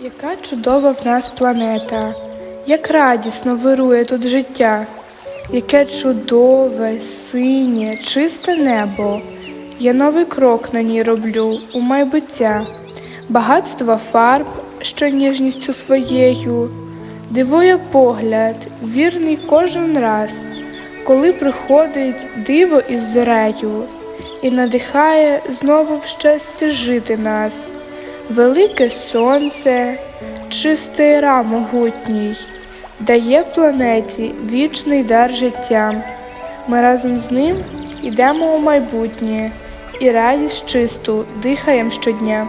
Яка чудова в нас планета, як радісно вирує тут життя, яке чудове, синє, чисте небо. Я новий крок на ній роблю у майбуття, багатства фарб, що ніжністю своєю, дивує погляд, вірний кожен раз, коли приходить диво із зорею і надихає знову в щасті жити нас. Велике сонце, чистий ра могутній, дає планеті вічний дар життя. Ми разом з ним йдемо у майбутнє і радість чисту дихаєм щодня.